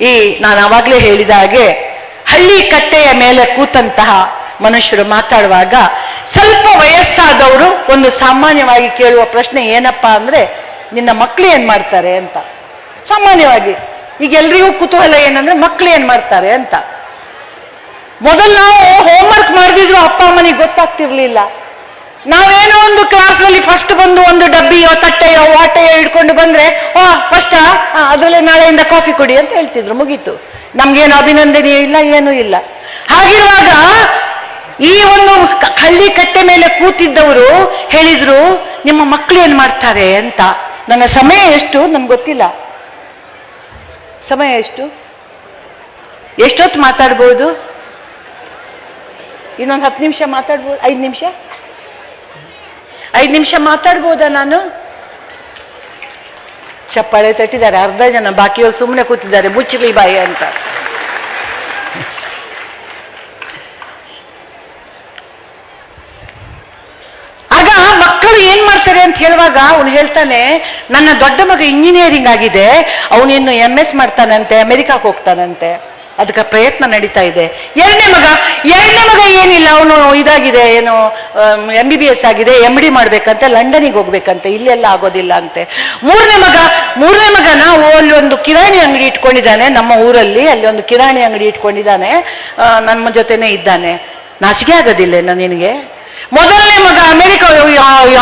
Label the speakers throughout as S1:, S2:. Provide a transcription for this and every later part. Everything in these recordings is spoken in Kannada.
S1: ಈ ನಾನು ಆವಾಗಲೇ ಹೇಳಿದ ಹಾಗೆ ಹಳ್ಳಿ ಕಟ್ಟೆಯ ಮೇಲೆ ಕೂತಂತಹ ಮನುಷ್ಯರು ಮಾತಾಡುವಾಗ ಸ್ವಲ್ಪ ವಯಸ್ಸಾದವರು ಒಂದು ಸಾಮಾನ್ಯವಾಗಿ ಕೇಳುವ ಪ್ರಶ್ನೆ ಏನಪ್ಪಾ ಅಂದ್ರೆ ನಿನ್ನ ಮಕ್ಕಳು ಏನ್ ಮಾಡ್ತಾರೆ ಅಂತ. ಸಾಮಾನ್ಯವಾಗಿ ಈಗ ಎಲ್ರಿಗೂ ಕುತೂಹಲ ಏನಂದ್ರೆ ಮಕ್ಕಳು ಏನ್ ಮಾಡ್ತಾರೆ ಅಂತ. ಮೊದಲು ನಾವು ಹೋಮ್ವರ್ಕ್ ಮಾಡಿದ್ರು ಅಪ್ಪ ಅಮ್ಮನಿಗೆ ಗೊತ್ತಾಗ್ತಿರ್ಲಿಲ್ಲ. ನಾವೇನೋ ಒಂದು ಕ್ಲಾಸ್ ಅಲ್ಲಿ ಫಸ್ಟ್ ಬಂದು ಒಂದು ಡಬ್ಬಿಯೋ, ತಟ್ಟೆಯೋ, ವಾಟೆಯೋ ಹಿಡ್ಕೊಂಡು ಬಂದ್ರೆ ಆ? ಫಸ್ಟ್ ಅದರಲ್ಲೇ ನಾಳೆಯಿಂದ ಕಾಫಿ ಕೊಡಿ ಅಂತ ಹೇಳ್ತಿದ್ರು, ಮುಗೀತು. ನಮ್ಗೇನು ಅಭಿನಂದನೆ ಇಲ್ಲ, ಏನೂ ಇಲ್ಲ. ಹಾಗಿರುವಾಗ ಈ ಒಂದು ಹಳ್ಳಿ ಕಟ್ಟೆ ಮೇಲೆ ಕೂತಿದ್ದವರು ಹೇಳಿದ್ರು, ನಿಮ್ಮ ಮಕ್ಕಳು ಏನ್ ಮಾಡ್ತಾರೆ ಅಂತ? ನನ್ನ ಸಮಯ ಎಷ್ಟು? ನನ್ಗೆ ಗೊತ್ತಿಲ್ಲ. ಸಮಯ ಎಷ್ಟು? ಎಷ್ಟೊತ್ತು ಮಾತಾಡ್ಬೋದು? ಇನ್ನೊಂದು ಹತ್ತು ನಿಮಿಷ ಮಾತಾಡ್ಬೋದು, ಐದು ನಿಮಿಷ? ಐದು ನಿಮಿಷ ಮಾತಾಡ್ಬೋದಾ ನಾನು? ಚಪ್ಪಾಳೆ ತಟ್ಟಿದ್ದಾರೆ, ಅರ್ಧ ಜನ, ಬಾಕಿಯವರು ಸುಮ್ಮನೆ ಕೂತಿದ್ದಾರೆ ಮುಚ್ಚಲಿ ಬಾಯಿ ಅಂತ. ಆಗ ಮಕ್ಕಳು ಏನ್ ಮಾಡ್ತಾರೆ ಅಂತ ಹೇಳುವಾಗ ಅವನು ಹೇಳ್ತಾನೆ, ನನ್ನ ದೊಡ್ಡ ಮಗ ಇಂಜಿನಿಯರಿಂಗ್ ಆಗಿದೆ, ಅವನಿನ್ನು ಎಂ ಎಸ್ ಮಾಡ್ತಾನಂತೆ ಅಮೆರಿಕಾಕ್ ಹೋಗ್ತಾನಂತೆ. ಅದಕ್ಕೆ ಪ್ರಯತ್ನ ನಡೀತಾ ಇದೆ. ಎರಡನೇ ಮಗ ಎರಡನೇ ಮಗ ಏನಿಲ್ಲ, ಅವನು ಇದಾಗಿದೆ, ಏನು ಎಂ ಬಿ ಬಿ ಎಸ್ ಆಗಿದೆ ಎಂ ಡಿ ಮಾಡ್ಬೇಕಂತೆ ಲಂಡನಿಗೆ ಹೋಗ್ಬೇಕಂತೆ, ಇಲ್ಲೆಲ್ಲ ಆಗೋದಿಲ್ಲ ಅಂತೆ. ಮೂರನೇ ಮಗ ಮೂರನೇ ಮಗ ನಾವು ಅಲ್ಲಿ ಒಂದು ಕಿರಾಣಿ ಅಂಗಡಿ ಇಟ್ಕೊಂಡಿದ್ದಾನೆ, ನಮ್ಮ ಊರಲ್ಲಿ ಅಲ್ಲಿ ಒಂದು ಕಿರಾಣಿ ಅಂಗಡಿ ಇಟ್ಕೊಂಡಿದ್ದಾನೆ ನಮ್ಮ ಜೊತೆನೆ ಇದ್ದಾನೆ. ನಾಚಿಕೆ ಆಗೋದಿಲ್ಲ ನಿನಗೆ? ಮೊದಲನೇ ಮಗ ಅಮೆರಿಕ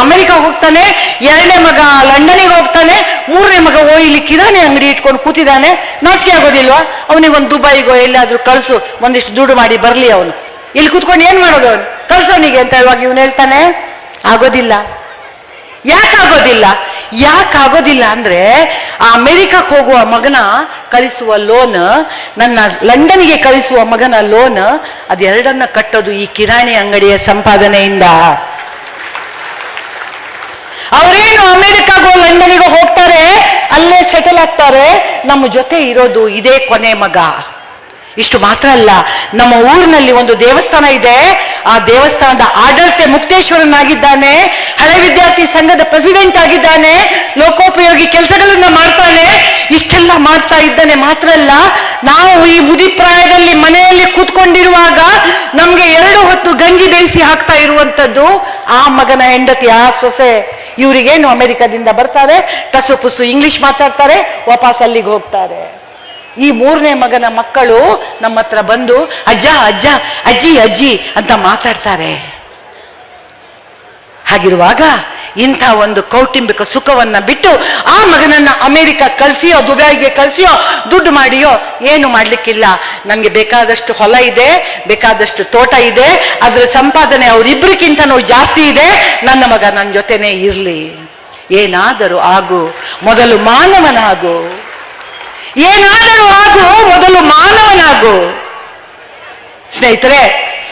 S1: ಅಮೆರಿಕ ಹೋಗ್ತಾನೆ, ಎರಡನೇ ಮಗ ಲಂಡನಿಗೆ ಹೋಗ್ತಾನೆ, ಮೂರನೇ ಮಗ ಓ ಇಲ್ಲಿ ಅಂಗಡಿ ಇಟ್ಕೊಂಡು ಕೂತಿದ್ದಾನೆ. ನಾಚಿಕೆ ಆಗೋದಿಲ್ವಾ? ಅವನಿಗೊಂದು ದುಬೈಗೋ, ಎಲ್ಲಾದ್ರೂ ಕಳಿಸು, ಒಂದಿಷ್ಟು ದುಡ್ಡು ಮಾಡಿ ಬರಲಿ ಅವನು. ಇಲ್ಲಿ ಕೂತ್ಕೊಂಡು ಏನ್ ಮಾಡೋದು ಅವನು? ಕಳ್ಸೋನಿಗೆ ಅಂತ ಇವಾಗ ಇವನು ಹೇಳ್ತಾನೆ, ಆಗೋದಿಲ್ಲ. ಯಾಕಾಗೋದಿಲ್ಲ? ಯಾಕಾಗೋದಿಲ್ಲ ಅಂದ್ರೆ ಆ ಅಮೆರಿಕಕ್ಕೆ ಹೋಗುವ ಮಗನ ಕಳಿಸುವ ಲೋನ್ ನನ್ನ ಲಂಡನ್ಗೆ ಕಳಿಸುವ ಮಗನ ಲೋನ್ ಅದೆರಡನ್ನ ಕಟ್ಟೋದು ಈ ಕಿರಾಣಿ ಅಂಗಡಿಯ ಸಂಪಾದನೆಯಿಂದ. ಅವರೇನು ಅಮೆರಿಕಾಗೋ ಲಂಡನಿಗೋ ಹೋಗ್ತಾರೆ, ಅಲ್ಲೇ ಸೆಟಲ್ ಆಗ್ತಾರೆ, ನಮ್ಮ ಜೊತೆ ಇರೋದು ಇದೇ ಕೊನೆ ಮಗ. ಇಷ್ಟು ಮಾತ್ರ ಅಲ್ಲ, ನಮ್ಮ ಊರಿನಲ್ಲಿ ಒಂದು ದೇವಸ್ಥಾನ ಇದೆ. ಆ ದೇವಸ್ಥಾನದ ಆಡಳಿತ ಮುಕ್ತೇಶ್ವರನಾಗಿದ್ದಾನೆ. ಹಳೆ ವಿದ್ಯಾರ್ಥಿ ಸಂಘದ ಪ್ರೆಸಿಡೆಂಟ್ ಆಗಿದ್ದಾನೆ. ಲೋಕೋಪಯೋಗಿ ಕೆಲಸಗಳನ್ನ ಮಾಡ್ತಾನೆ. ಇಷ್ಟೆಲ್ಲ ಮಾಡ್ತಾ ಇದ್ದಾನೆ ಮಾತ್ರ ಅಲ್ಲ, ನಾವು ಈ ಮುದಿಪ್ರಾಯದಲ್ಲಿ ಮನೆಯಲ್ಲಿ ಕೂತ್ಕೊಂಡಿರುವಾಗ ನಮ್ಗೆ ಎರಡು ಹೊತ್ತು ಗಂಜಿ ಬೇಯಿಸಿ ಹಾಕ್ತಾ ಇರುವಂತದ್ದು ಆ ಮಗನ ಹೆಂಡತಿ, ಆ ಸೊಸೆ. ಇವರಿಗೇನು ಅಮೆರಿಕದಿಂದ ಬರ್ತಾರೆ, ಟಸು ಪುಸು ಇಂಗ್ಲಿಷ್ ಮಾತಾಡ್ತಾರೆ, ವಾಪಸ್ ಅಲ್ಲಿಗೆ ಹೋಗ್ತಾರೆ. ಈ ಮೂರನೇ ಮಗನ ಮಕ್ಕಳು ನಮ್ಮ ಹತ್ರ ಬಂದು, ಅಜ್ಜ ಅಜ್ಜ, ಅಜ್ಜಿ ಅಜ್ಜಿ ಅಂತ ಮಾತಾಡ್ತಾರೆ. ಹಾಗಿರುವಾಗ ಇಂಥ ಒಂದು ಕೌಟುಂಬಿಕ ಸುಖವನ್ನ ಬಿಟ್ಟು ಆ ಮಗನನ್ನ ಅಮೆರಿಕ ಕಲ್ಸಿಯೋ ದುಬೈಗೆ ಕಲ್ಸಿಯೋ ದುಡ್ಡು ಮಾಡಿಯೋ ಏನು ಮಾಡ್ಲಿಕ್ಕಿಲ್ಲ. ನನಗೆ ಬೇಕಾದಷ್ಟು ಹೊಲ ಇದೆ, ಬೇಕಾದಷ್ಟು ತೋಟ ಇದೆ, ಅದರ ಸಂಪಾದನೆ ಅವರಿಬ್ಬರಿಗಿಂತನೂ ಜಾಸ್ತಿ ಇದೆ, ನನ್ನ ಮಗ ನನ್ನ ಜೊತೆನೇ ಇರ್ಲಿ. ಏನಾದರೂ ಆಗು, ಮೊದಲು ಮಾನವನಾಗು. ಏನಾದರೂ ಆಗು, ಮೊದಲು ಮಾನವನಾಗು. ಸ್ನೇಹಿತರೆ,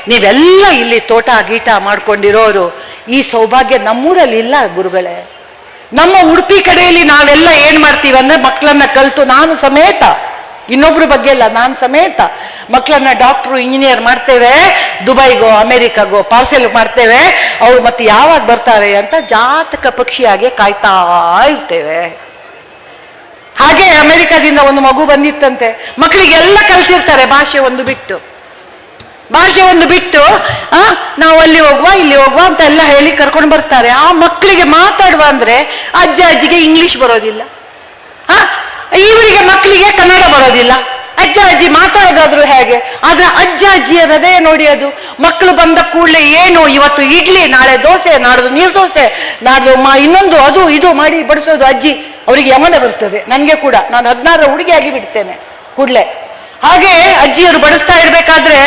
S1: ನೀವೆಲ್ಲ ಇಲ್ಲಿ ತೋಟ ಗೀಟ ಮಾಡ್ಕೊಂಡಿರೋರು, ಈ ಸೌಭಾಗ್ಯ ನಮ್ಮೂರಲ್ಲಿ ಇಲ್ಲ ಗುರುಗಳೇ. ನಮ್ಮ ಉಡುಪಿ ಕಡೆಯಲ್ಲಿ ನಾವೆಲ್ಲ ಏನ್ ಮಾಡ್ತೀವಿ ಅಂದ್ರೆ ಮಕ್ಕಳನ್ನ ಕಲ್ತು ನಾನು ಸಮೇತ, ಇನ್ನೊಬ್ರ ಬಗ್ಗೆ ಅಲ್ಲ, ನಾನು ಸಮೇತ. ಮಕ್ಕಳನ್ನ ಡಾಕ್ಟ್ರು, ಇಂಜಿನಿಯರ್ ಮಾಡ್ತೇವೆ, ದುಬೈಗೋ, ಅಮೆರಿಕಾಗೋ, ಪಾರ್ಸೆಲ್ ಮಾಡ್ತೇವೆ, ಅವ್ರು ಮತ್ತೆ ಯಾವಾಗ ಬರ್ತಾರೆ ಅಂತ ಜಾತಕ ಪಕ್ಷಿಯಾಗೆ ಕಾಯ್ತಾ ಇರ್ತೇವೆ. ಹಾಗೆ ಅಮೆರಿಕದಿಂದ ಒಂದು ಮಗು ಬಂದಿತ್ತಂತೆ. ಮಕ್ಕಳಿಗೆಲ್ಲ ಕಲಿಸಿರ್ತಾರೆ ಭಾಷೆ ಒಂದು ಬಿಟ್ಟು. ಭಾಷೆ ಒಂದು ಬಿಟ್ಟು, ಆ, ನಾವು ಅಲ್ಲಿ ಹೋಗುವ, ಇಲ್ಲಿ ಹೋಗುವ ಅಂತ ಎಲ್ಲ ಹೇಳಿ ಕರ್ಕೊಂಡು ಬರ್ತಾರೆ. ಆ ಮಕ್ಕಳಿಗೆ ಮಾತಾಡುವ ಅಂದ್ರೆ ಅಜ್ಜ ಅಜ್ಜಿಗೆ ಇಂಗ್ಲಿಷ್ ಬರೋದಿಲ್ಲ. ಆ, ಇವರಿಗೆ ಮಕ್ಕಳಿಗೆ ಕನ್ನಡ ಬರೋದಿಲ್ಲ. ಅಜ್ಜ ಅಜ್ಜಿ ಮಾತಾಡೋದಾದ್ರು ಹೇಗೆ? ಆದ್ರೆ ಅಜ್ಜ ಅಜ್ಜಿಯ ಹೃದಯ ನೋಡಿ ಅದು. ಮಕ್ಕಳು ಬಂದ ಕೂಡಲೇ ಏನು, ಇವತ್ತು ಇಡ್ಲಿ, ನಾಳೆ ದೋಸೆ, ನಾಡ್ದು ನೀರು ದೋಸೆ, ನಾಡ್ದು ಮಾ, ಇನ್ನೊಂದು ಅದು, ಇದು ಮಾಡಿ ಬಡಿಸೋದು ಅಜ್ಜಿ. ಅವರಿಗೆ ಯಮನ ಬರ್ತದೆ. ನನಗೆ ಕೂಡ. ನಾನು ಹದಿನಾರರ ಹುಡುಗಿಯಾಗಿ ಬಿಡ್ತೇನೆ ಕೂಡಲೇ. ಹಾಗೆ ಅಜ್ಜಿಯವರು ಬಡಿಸ್ತಾ ಇರ್ಬೇಕಾದ್ರೆ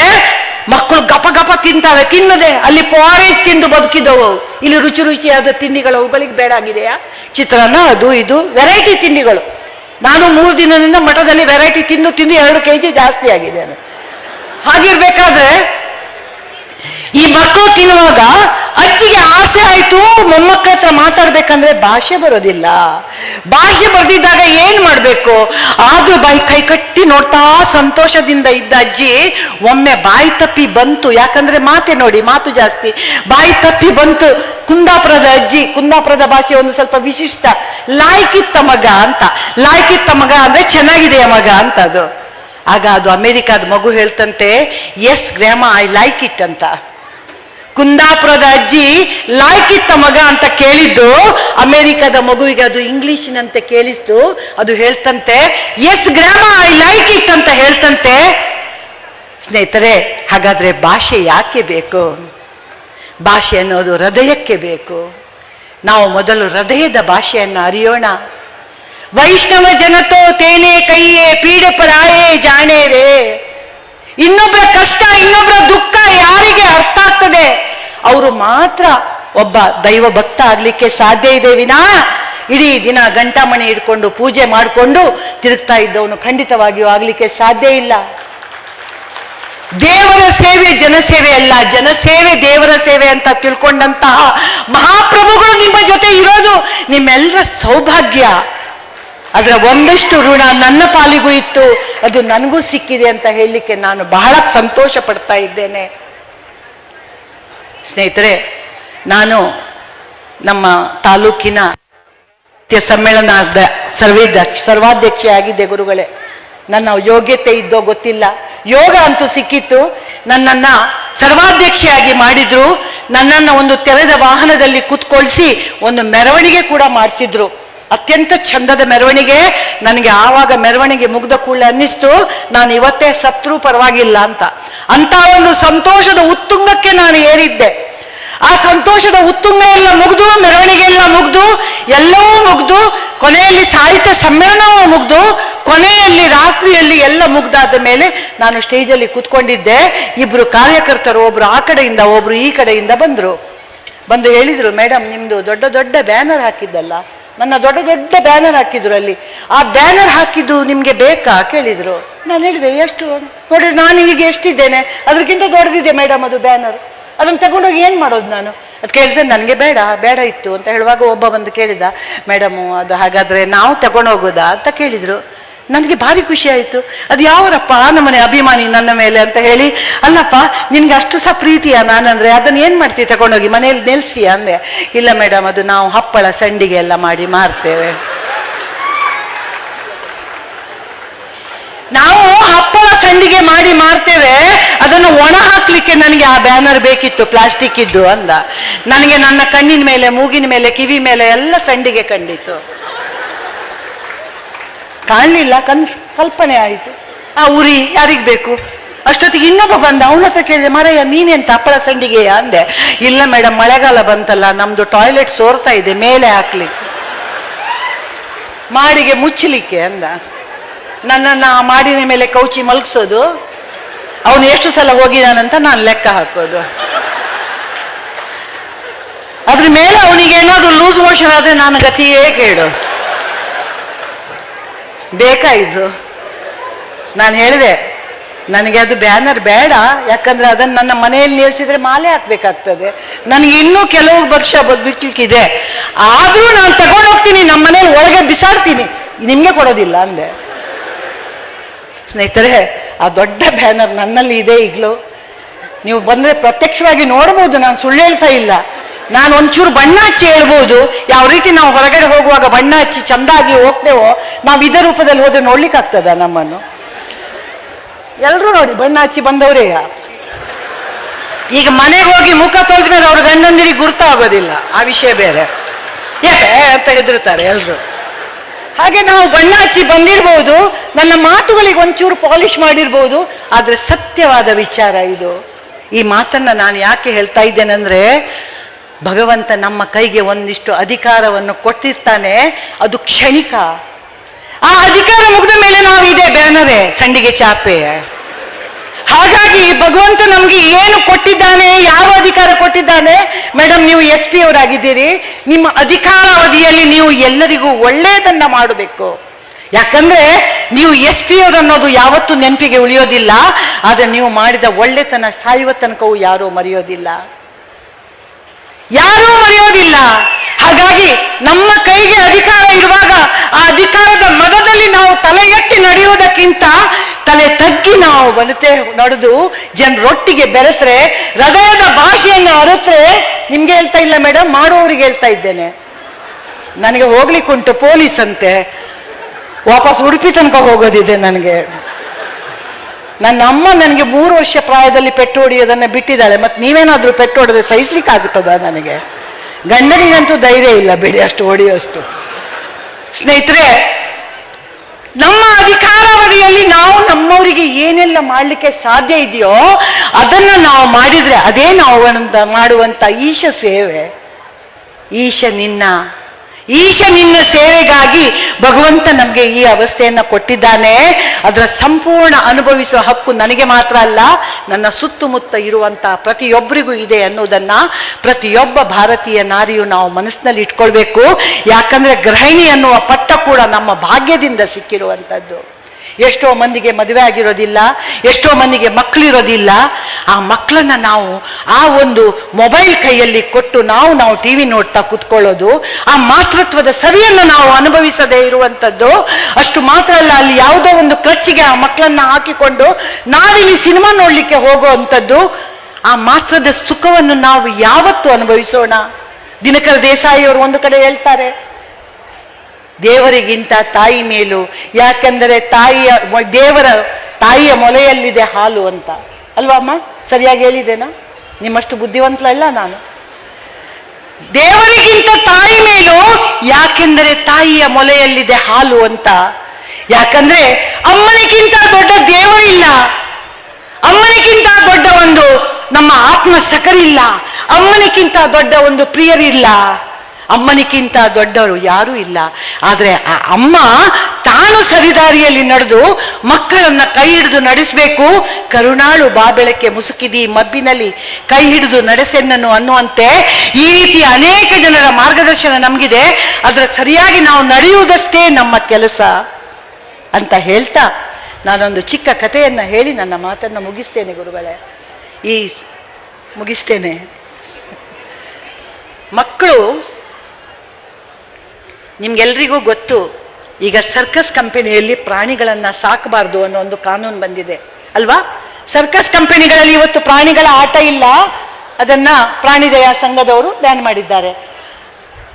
S1: ಮಕ್ಕಳು ಗಪ ಗಪ ತಿಂತಾವೆ. ತಿನ್ನದೆ. ಅಲ್ಲಿ ಪಾರೇಜ್ ತಿಂದು ಬದುಕಿದವು. ಇಲ್ಲಿ ರುಚಿ ರುಚಿಯಾದ ತಿಂಡಿಗಳು ಅವುಗಳಿಗೆ ಬೇಡ ಆಗಿದೆಯಾ? ಚಿತ್ರಾನ್ನ, ಅದು ಇದು ವೆರೈಟಿ ತಿಂಡಿಗಳು. ನಾನು ಮೂರು ದಿನದಿಂದ ಮಠದಲ್ಲಿ ವೆರೈಟಿ ತಿಂದು ತಿಂದು ಎರಡು ಕೆ ಜಿ ಜಾಸ್ತಿ ಆಗಿದೆ ಹಾಗಿರ್ಬೇಕಾದ್ರೆ ಈ ಮಕ್ಕಳು ತಿನ್ನುವಾಗ ಅಜ್ಜಿಗೆ ಆಸೆ ಆಯ್ತು, ಮೊಮ್ಮಕ್ಕಳ ಹತ್ರ ಮಾತಾಡ್ಬೇಕಂದ್ರೆ ಭಾಷೆ ಬರೋದಿಲ್ಲ. ಭಾಷೆ ಬರ್ದಿದ್ದಾಗ ಏನ್ ಮಾಡ್ಬೇಕು? ಆದ್ರೂ ಬಾಯಿ ಕೈ ಕಟ್ಟಿ ನೋಡ್ತಾ ಸಂತೋಷದಿಂದ ಇದ್ದ ಅಜ್ಜಿ, ಒಮ್ಮೆ ಬಾಯಿ ತಪ್ಪಿ ಬಂತು. ಯಾಕಂದ್ರೆ ಮಾತೆ ನೋಡಿ, ಮಾತು ಜಾಸ್ತಿ. ಬಾಯಿ ತಪ್ಪಿ ಬಂತು. ಕುಂದಾಪುರದ ಅಜ್ಜಿ, ಕುಂದಾಪುರದ ಭಾಷೆ ಒಂದು ಸ್ವಲ್ಪ ವಿಶಿಷ್ಟ. ಲಾಯ್ಕಿತ್ತ ಮಗ ಅಂತ. ಲಾಯ್ಕಿತ್ತ ಮಗ ಅಂದ್ರೆ ಚೆನ್ನಾಗಿದೆಯ ಮಗ ಅಂತ ಅದು ಆಗ ಅದು ಅಮೆರಿಕಾದ ಮಗು ಹೇಳ್ತಂತೆ yes grandma I like it ಅಂತ. ಕುಂದಾಪುರದ ಅಜ್ಜಿ ಲಾಯ್ಕ್ ಇತ್ತ ಮಗ ಅಂತ ಕೇಳಿದ್ದು, ಅಮೆರಿಕದ ಮಗುವಿಗೆ ಅದು ಇಂಗ್ಲಿಷಿನಂತೆ ಕೇಳಿಸ್ತು. ಅದು ಹೇಳ್ತಂತೆ yes grandma I like it ಅಂತ ಹೇಳ್ತಂತೆ. ಸ್ನೇಹಿತರೆ, ಹಾಗಾದ್ರೆ ಭಾಷೆ ಯಾಕೆ ಬೇಕು? ಭಾಷೆ ಅನ್ನೋದು ಹೃದಯಕ್ಕೆ ಬೇಕು. ನಾವು ಮೊದಲು ಹೃದಯದ ಭಾಷೆಯನ್ನು ಅರಿಯೋಣ. ವೈಷ್ಣವ ಜನತೋ ತೇನೆ ಕೈಯೇ, ಪೀಡೆ ಪರಾಯೇ ಇನ್ನೊಬ್ಬರ ಕಷ್ಟ ಇನ್ನೊಬ್ಬರ ದುಃಖ ಯಾರಿಗೆ ಅರ್ಥ ಆಗ್ತದೆ? ಅವರು ಮಾತ್ರ ಒಬ್ಬ ದೈವ ಭಕ್ತ ಆಗ್ಲಿಕ್ಕೆ ಸಾಧ್ಯ ಇದೆ ವಿನಾ. ಇಡೀ ದಿನ ಗಂಟಾಮಣಿ ಇಟ್ಕೊಂಡು ಪೂಜೆ ಮಾಡಿಕೊಂಡು ತಿರುಗ್ತಾ ಇದ್ದವನು ಖಂಡಿತವಾಗಿಯೂ ಆಗ್ಲಿಕ್ಕೆ ಸಾಧ್ಯ ಇಲ್ಲ. ದೇವರ ಸೇವೆ ಜನಸೇವೆ ಅಲ್ಲ. ಜನಸೇವೆ ದೇವರ ಸೇವೆ ಅಂತ ತಿಳ್ಕೊಂಡಂತಹ ಮಹಾಪ್ರಭುಗಳು ನಿಮ್ಮ ಜೊತೆ ಇರೋದು ನಿಮ್ಮೆಲ್ಲರ ಸೌಭಾಗ್ಯ. ಅದರ ಒಂದಷ್ಟು ಋಣ ನನ್ನ ಪಾಲಿಗೂ ಇತ್ತು. ಅದು ನನಗೂ ಸಿಕ್ಕಿದೆ ಅಂತ ಹೇಳಲಿಕ್ಕೆ ನಾನು ಬಹಳ ಸಂತೋಷ ಪಡ್ತಾ ಇದ್ದೇನೆ. ಸ್ನೇಹಿತರೆ, ನಾನು ನಮ್ಮ ತಾಲೂಕಿನ ತ್ಯ ಸಮ್ಮೇಳನದ ಸರ್ವೇದ ಸರ್ವಾಧ್ಯಕ್ಷೆಯಾಗಿದ್ದೆ ಗುರುಗಳೇ. ನನ್ನ ಯೋಗ್ಯತೆ ಇದ್ದೋ ಗೊತ್ತಿಲ್ಲ. ಯೋಗ ಅಂತೂ ಸಿಕ್ಕಿತ್ತು. ನನ್ನನ್ನ ಸರ್ವಾಧ್ಯಕ್ಷೆಯಾಗಿ ಮಾಡಿದ್ರು. ನನ್ನನ್ನು ಒಂದು ತೆರೆದ ವಾಹನದಲ್ಲಿ ಕುತ್ಕೊಳ್ಸಿ ಒಂದು ಮೆರವಣಿಗೆ ಕೂಡ ಮಾಡಿಸಿದ್ರು. ಅತ್ಯಂತ ಚಂದದ ಮೆರವಣಿಗೆ. ನನಗೆ ಆವಾಗ ಮೆರವಣಿಗೆ ಮುಗ್ದ ಕೂಡಲೇ ಅನ್ನಿಸ್ತು, ನಾನು ಇವತ್ತೇ ಸತ್ರು ಪರವಾಗಿಲ್ಲ ಅಂತ. ಅಂತ ಒಂದು ಸಂತೋಷದ ಉತ್ತುಂಗಕ್ಕೆ ನಾನು ಏರಿದ್ದೆ. ಆ ಸಂತೋಷದ ಉತ್ತುಂಗ ಎಲ್ಲ ಮುಗಿದು, ಮೆರವಣಿಗೆ ಎಲ್ಲ ಮುಗ್ದು, ಎಲ್ಲವೂ ಮುಗ್ದು, ಕೊನೆಯಲ್ಲಿ ಸಾಹಿತ್ಯ ಸಮ್ಮೇಳನವೂ ಮುಗ್ದು, ಕೊನೆಯಲ್ಲಿ ರಾತ್ರಿಯಲ್ಲಿ ಎಲ್ಲ ಮುಗ್ದಾದ ಮೇಲೆ ನಾನು ಸ್ಟೇಜಲ್ಲಿ ಕೂತ್ಕೊಂಡಿದ್ದೆ. ಇಬ್ರು ಕಾರ್ಯಕರ್ತರು, ಒಬ್ರು ಆ ಕಡೆಯಿಂದ, ಒಬ್ರು ಈ ಕಡೆಯಿಂದ ಬಂದ್ರು. ಬಂದು ಹೇಳಿದ್ರು, ಮೇಡಮ್, ನಿಮ್ದು ದೊಡ್ಡ ದೊಡ್ಡ ಬ್ಯಾನರ್ ಹಾಕಿದ್ದಲ್ಲ ನನ್ನ ದೊಡ್ಡ ದೊಡ್ಡ ಬ್ಯಾನರ್ ಹಾಕಿದ್ರು ಅಲ್ಲಿ. ಆ ಬ್ಯಾನರ್ ಹಾಕಿದ್ದು ನಿಮ್ಗೆ ಬೇಕಾ? ಕೇಳಿದ್ರು. ನಾನು ಹೇಳಿದೆ, ಎಷ್ಟು? ನೋಡಿದ್ರೆ ನಾನು ಈಗ ಎಷ್ಟಿದ್ದೇನೆ? ಅದಕ್ಕಿಂತ ದೊಡ್ಡದಿದೆ ಮೇಡಮ್ ಅದು ಬ್ಯಾನರ್. ಅದನ್ನು ತಗೊಂಡೋಗಿ ಏನು ಮಾಡೋದು ನಾನು? ಅದು ಕೇಳಿದ್ರೆ, ನನಗೆ ಬೇಡ ಬೇಡ ಇತ್ತು. ಅಂತ ಹೇಳುವಾಗ ಒಬ್ಬ ಬಂದು ಕೇಳಿದ ಮೇಡಮು ಅದು ಹಾಗಾದ್ರೆ ನಾವು ತಗೊಂಡೋಗೋದಾ? ಅಂತ ಕೇಳಿದ್ರು. ನನಗೆ ಭಾರಿ ಖುಷಿ ಆಯಿತು ಅದು ಯಾವರಪ್ಪ ನಮ್ಮನೆ ಅಭಿಮಾನಿ ನನ್ನ ಮೇಲೆ ಅಂತ ಹೇಳಿ, ಅಲ್ಲಪ್ಪ, ನಿನಗೆ ಅಷ್ಟು ಸಹ ಪ್ರೀತಿಯ ನಾನಂದ್ರೆ? ಅದನ್ನ ಏನು ಮಾಡ್ತೀವಿ ತಗೊಂಡೋಗಿ ಮನೆಯಲ್ಲಿ ನೆಲೆಸಿ ಅಂದೆ. ಇಲ್ಲ ಮೇಡಮ್ ಅದು ನಾವು ಹಪ್ಪಳ ಸಂಡಿಗೆ ಎಲ್ಲ ಮಾಡಿ ಮಾರ್ತೇವೆ. ನಾವು ಹಪ್ಪಳ ಸಂಡಿಗೆ ಮಾಡಿ ಮಾರ್ತೇವೆ. ಅದನ್ನು ಒಣ ಹಾಕ್ಲಿಕ್ಕೆ ನನಗೆ ಆ ಬ್ಯಾನರ್ ಬೇಕಿತ್ತು, ಪ್ಲಾಸ್ಟಿಕ್ ಇದ್ದು ಅಂದ. ನನಗೆ ನನ್ನ ಕಣ್ಣಿನ ಮೇಲೆ, ಮೂಗಿನ ಮೇಲೆ, ಕಿವಿ ಮೇಲೆ ಎಲ್ಲ ಸಂಡಿಗೆ ಕಂಡಿತು ಕಾಣಲಿಲ್ಲ, ಕನ್ಸ್ ಕಲ್ಪನೆ ಆಯಿತು. ಆ ಉರಿ ಯಾರಿಗೆ ಬೇಕು? ಅಷ್ಟೊತ್ತಿಗೆ ಇನ್ನೊಬ್ಬ ಬಂದ, ಅವನ ಹತ್ರ ಕೇಳಿದೆ, ಮರಯ್ಯ, ನೀನೇನು ತಪ್ಪಳ ಸಂಡಿಗೆಯ? ಅಂದೆ, ಇಲ್ಲ ಮೇಡಮ್ ಮಳೆಗಾಲ ಬಂತಲ್ಲ, ನಮ್ದು ಟಾಯ್ಲೆಟ್ ಸೋರ್ತಾ ಇದೆ, ಮೇಲೆ ಹಾಕ್ಲಿಕ್ಕೆ ಮಾಡಿಗೆ ಮುಚ್ಚಲಿಕ್ಕೆ? ಅಂದ. ನನ್ನನ್ನು ಆ ಮಾಡಿನ ಮೇಲೆ ಕೌಚಿ ಮಲಗಿಸೋದು, ಅವನು ಎಷ್ಟು ಸಲ ಹೋಗಿದಾನಂತ ನಾನು ಲೆಕ್ಕ ಹಾಕೋದು. ಅದ್ರ ಮೇಲೆ ಅವನಿಗೆ ಏನಾದ್ರು ಲೂಸ್ ಮೋಷನ್ ಆದ್ರೆ ನಾನು ಗತಿಯೇ ಕೇಳು ಬೇಕಾಯ್ತು. ನಾನು ಹೇಳಿದೆ, ನನಗೆ ಅದು ಬ್ಯಾನರ್ ಬೇಡ, ಯಾಕಂದ್ರೆ ಅದನ್ನು ನನ್ನ ಮನೆಯಲ್ಲಿ ನಿಲ್ಲಿಸಿದ್ರೆ ಮಾಲೆ ಹಾಕ್ಬೇಕಾಗ್ತದೆ. ನನಗೆ ಇನ್ನೂ ಕೆಲವು ವರ್ಷ ಬದುಕಲಿಕ್ಕಿದೆ. ಆದರೂ ನಾನು ತಗೊಂಡೋಗ್ತೀನಿ ನಮ್ಮ ಮನೇಲಿ ಒಳಗೆ ಬಿಸಾಡ್ತೀನಿ. ನಿಮಗೆ ಕೊಡೋದಿಲ್ಲ, ಅಂದೆ. ಸ್ನೇಹಿತರೆ, ಆ ದೊಡ್ಡ ಬ್ಯಾನರ್ ನನ್ನಲ್ಲಿ ಇದೆ ಈಗಲೂ. ನೀವು ಬಂದರೆ ಪ್ರತ್ಯಕ್ಷವಾಗಿ ನೋಡ್ಬೋದು, ನಾನು ಸುಳ್ಳು ಹೇಳ್ತಾ ಇಲ್ಲ. ನಾನು ಒಂಚೂರು ಬಣ್ಣ ಹಚ್ಚಿ ಹೇಳ್ಬೋದು. ಯಾವ ರೀತಿ ನಾವು ಹೊರಗಡೆ ಹೋಗುವಾಗ ಬಣ್ಣ ಹಚ್ಚಿ ಚಂದಾಗಿ ಹೋಗ್ತೇವೋ, ನಾವು ಇದೇ ರೂಪದಲ್ಲಿ ಹೋದ್ರೆ ನೋಡ್ಲಿಕ್ಕೆ ಆಗ್ತದ ನಮ್ಮನ್ನು? ಎಲ್ಲರೂ ನೋಡಿ, ಬಣ್ಣ ಹಚ್ಚಿ ಬಂದವರೇ. ಈಗ ಮನೆಗೆ ಹೋಗಿ ಮುಖ ತೊಳೆದ ಮೇಲೆ ಅವ್ರ ಗಂಡಂದಿರಿಗೆ ಗುರ್ತಾಗೋದಿಲ್ಲ, ಆ ವಿಷಯ ಬೇರೆ. ಯಾಕೆ ಅಂತ ಹೆದರ್ತಾರೆ ಎಲ್ರು. ಹಾಗೆ ನಾವು ಬಣ್ಣ ಹಚ್ಚಿ ಬಂದಿರ್ಬೋದು, ನನ್ನ ಮಾತುಗಳಿಗೆ ಒಂಚೂರು ಪಾಲಿಶ್ ಮಾಡಿರ್ಬೋದು, ಆದ್ರೆ ಸತ್ಯವಾದ ವಿಚಾರ ಇದು. ಈ ಮಾತನ್ನ ನಾನು ಯಾಕೆ ಹೇಳ್ತಾ ಇದ್ದೇನೆಂದ್ರೆ ಭಗವಂತ ನಮ್ಮ ಕೈಗೆ ಒಂದಿಷ್ಟು ಅಧಿಕಾರವನ್ನು ಕೊಟ್ಟಿರ್ತಾನೆ, ಅದು ಕ್ಷಣಿಕ. ಆ ಅಧಿಕಾರ ಮುಗಿದ ಮೇಲೆ ನಾವು ಇದೆ ಬ್ಯಾನರೇ, ಸಂಡಿಗೆ ಚಾಪೆ. ಹಾಗಾಗಿ ಭಗವಂತ ನಮ್ಗೆ ಏನು ಕೊಟ್ಟಿದ್ದಾನೆ, ಯಾವ ಅಧಿಕಾರ ಕೊಟ್ಟಿದ್ದಾನೆ ಮೇಡಮ್ ನೀವು ಎಸ್ ಪಿ ಅವರಾಗಿದ್ದೀರಿ. ನಿಮ್ಮ ಅಧಿಕಾರಾವಧಿಯಲ್ಲಿ ನೀವು ಎಲ್ಲರಿಗೂ ಒಳ್ಳೆಯದನ್ನ ಮಾಡಬೇಕು. ಯಾಕಂದ್ರೆ ನೀವು ಎಸ್ ಪಿ ಅನ್ನೋದು ಯಾವತ್ತೂ ನೆನಪಿಗೆ ಉಳಿಯೋದಿಲ್ಲ, ಆದರೆ ನೀವು ಮಾಡಿದ ಒಳ್ಳೆತನ ಸಾಯುವ ತನಕವೂ ಯಾರೂ ಮರೆಯೋದಿಲ್ಲ. ಯಾರೂ ಮರೆಯೋದಿಲ್ಲ. ಹಾಗಾಗಿ ನಮ್ಮ ಕೈಗೆ ಅಧಿಕಾರ ಇರುವಾಗ ಆ ಅಧಿಕಾರದ ಮದದಲ್ಲಿ ನಾವು ತಲೆ ಎತ್ತಿ ನಡೆಯುವುದಕ್ಕಿಂತ ತಲೆ ತಗ್ಗಿ ನಾವು ಬಲತೆ ನಡೆದು ಜನರೊಟ್ಟಿಗೆ ಬೆರೆತ್ರೆ, ಹೃದಯದ ಭಾಷೆಯನ್ನು ಅರೆತ್ರೆ ನಿಮ್ಗೆ ಹೇಳ್ತಾ ಇಲ್ಲ ಮೇಡಮ್ ಮಾಡುವವರಿಗೆ ಹೇಳ್ತಾ ಇದ್ದೇನೆ. ನನಗೆ ಹೋಗ್ಲಿಕ್ಕುಂಟು ಪೊಲೀಸ್ ಅಂತೆ. ವಾಪಸ್ ಉಡುಪಿ ತನಕ ಹೋಗೋದಿದೆ ನನಗೆ. ನನ್ನ ಅಮ್ಮ ನನಗೆ ಮೂರು ವರ್ಷ ಪ್ರಾಯದಲ್ಲಿ ಪೆಟ್ಟು ಹೊಡಿಯೋದನ್ನು ಬಿಟ್ಟಿದ್ದಾಳೆ. ಮತ್ತು ನೀವೇನಾದರೂ ಪೆಟ್ಟು ಹೊಡೆದ್ರೆ ಆಗುತ್ತದ ನನಗೆ? ಗಂಡನಿಗಂತೂ ಧೈರ್ಯ ಇಲ್ಲ ಬಿಡಿ ಅಷ್ಟು ಹೊಡೆಯೋಷ್ಟು. ಸ್ನೇಹಿತರೆ, ನಮ್ಮ ಅಧಿಕಾರಾವಧಿಯಲ್ಲಿ ನಾವು ನಮ್ಮವರಿಗೆ ಏನೆಲ್ಲ ಮಾಡಲಿಕ್ಕೆ ಸಾಧ್ಯ ಇದೆಯೋ ಅದನ್ನು ನಾವು ಮಾಡಿದರೆ ಅದೇ ನಾವು ಮಾಡುವಂಥ ಈಶ ಸೇವೆ. ಈಶ ನಿನ್ನ. ಈಶ ನಿನ್ನ ಸೇವೆಗಾಗಿ ಭಗವಂತ ನಮಗೆ ಈ ಅವಸ್ಥೆಯನ್ನು ಕೊಟ್ಟಿದ್ದಾನೆ. ಅದರ ಸಂಪೂರ್ಣ ಅನುಭವಿಸುವ ಹಕ್ಕು ನನಗೆ ಮಾತ್ರ ಅಲ್ಲ, ನನ್ನ ಸುತ್ತಮುತ್ತ ಇರುವಂತಹ ಪ್ರತಿಯೊಬ್ಬರಿಗೂ ಇದೆ ಅನ್ನೋದನ್ನ ಪ್ರತಿಯೊಬ್ಬ ಭಾರತೀಯ ನಾರಿಯು ನಾವು ಮನಸ್ಸಿನಲ್ಲಿ ಇಟ್ಕೊಳ್ಬೇಕು. ಯಾಕಂದ್ರೆ ಗೃಹಿಣಿ ಅನ್ನುವ ಪಟ್ಟ ಕೂಡ ನಮ್ಮ ಭಾಗ್ಯದಿಂದ ಸಿಕ್ಕಿರುವಂಥದ್ದು ಎಷ್ಟೋ ಮಂದಿಗೆ ಮದುವೆ ಆಗಿರೋದಿಲ್ಲ, ಎಷ್ಟೋ ಮಂದಿಗೆ ಮಕ್ಕಳಿರೋದಿಲ್ಲ ಆ ಮಕ್ಕಳನ್ನ ನಾವು ಆ ಒಂದು ಮೊಬೈಲ್ ಕೈಯಲ್ಲಿ ಕೊಟ್ಟು ನಾವು ನಾವು ಟಿ ವಿ ನೋಡ್ತಾ ಕುತ್ಕೊಳ್ಳೋದು, ಆ ಮಾತೃತ್ವದ ಸವಿಯನ್ನು ನಾವು ಅನುಭವಿಸದೇ ಇರುವಂಥದ್ದು. ಅಷ್ಟು ಮಾತ್ರ ಅಲ್ಲ, ಅಲ್ಲಿ ಯಾವುದೋ ಒಂದು ಖರ್ಚಿಗೆ ಆ ಮಕ್ಕಳನ್ನ ಹಾಕಿಕೊಂಡು ನಾವಿಲ್ಲಿ ಸಿನಿಮಾ ನೋಡ್ಲಿಕ್ಕೆ ಹೋಗುವಂಥದ್ದು. ಆ ಮಾತ್ರದ ಸುಖವನ್ನು ನಾವು ಯಾವತ್ತು ಅನುಭವಿಸೋಣ. ದಿನಕರ ದೇಸಾಯಿಯವರು ಒಂದು ಕಡೆ ಹೇಳ್ತಾರೆ ದೇವರಿಗಿಂತ ತಾಯಿ ಮೇಲು. ಯಾಕೆಂದರೆ ತಾಯಿಯ ದೇವರ ತಾಯಿಯ ಮೊಲೆಯಲ್ಲಿದೆ ಹಾಲು ಅಂತ. ಅಲ್ವಾ ಅಮ್ಮ? ಸರಿಯಾಗಿ ಹೇಳಿದ್ದೇನಾ? ನಿಮ್ಮಷ್ಟು ಬುದ್ಧಿವಂತಲಲ್ಲ ನಾನು. ದೇವರಿಗಿಂತ ತಾಯಿ ಮೇಲೂ ಯಾಕೆಂದರೆ ತಾಯಿಯ ಮೊಲೆಯಲ್ಲಿದೆ ಹಾಲು ಅಂತ. ಯಾಕಂದ್ರೆ ಅಮ್ಮನಿಗಿಂತ ದೊಡ್ಡ ದೇವರಿಲ್ಲ. ಅಮ್ಮನಿಗಿಂತ ದೊಡ್ಡ ಒಂದು ನಮ್ಮ ಆತ್ಮ ಸಕರಿಲ್ಲ ಅಮ್ಮನಿಗಿಂತ ದೊಡ್ಡ ಒಂದು ಪ್ರಿಯರಿಲ್ಲ. ಅಮ್ಮನಿಗಿಂತ ದೊಡ್ಡವರು ಯಾರೂ ಇಲ್ಲ. ಆದರೆ ಆ ಅಮ್ಮ ತಾನು ಸರಿದಾರಿಯಲ್ಲಿ ನಡೆದು ಮಕ್ಕಳನ್ನ ಕೈ ಹಿಡಿದು ನಡೆಸಬೇಕು. ಕರುಣಾಳು ಬಾಬೆಳಕ್ಕೆ ಮುಸುಕಿದಿ ಮಬ್ಬಿನಲ್ಲಿ ಕೈ ಹಿಡಿದು ನಡೆಸೆನ್ನನು ಅನ್ನುವಂತೆ ಈ ರೀತಿ ಅನೇಕ ಜನರ ಮಾರ್ಗದರ್ಶನ ನಮಗಿದೆ. ಅದರ ಸರಿಯಾಗಿ ನಾವು ನಡೆಯುವುದಷ್ಟೇ ನಮ್ಮ ಕೆಲಸ ಅಂತ ಹೇಳ್ತಾ ನಾನೊಂದು ಚಿಕ್ಕ ಕಥೆಯನ್ನು ಹೇಳಿ ನನ್ನ ಮಾತನ್ನು ಮುಗಿಸ್ತೇನೆ ಗುರುಗಳೇ. ಈ ಮುಗಿಸ್ತೇನೆ. ಮಕ್ಕಳು ನಿಮ್ಗೆಲ್ರಿಗೂ ಗೊತ್ತು, ಈಗ ಸರ್ಕಸ್ ಕಂಪನಿಯಲ್ಲಿ ಪ್ರಾಣಿಗಳನ್ನು ಸಾಕಬಾರ್ದು ಅನ್ನೋ ಒಂದು ಕಾನೂನು ಬಂದಿದೆ. ಅಲ್ವಾ? ಸರ್ಕಸ್ ಕಂಪನಿಗಳಲ್ಲಿ ಇವತ್ತು ಪ್ರಾಣಿಗಳ ಆಟ ಇಲ್ಲ. ಅದನ್ನ ಪ್ರಾಣಿ ದಯಾ ಸಂಘದವರು ಬ್ಯಾನ್ ಮಾಡಿದ್ದಾರೆ.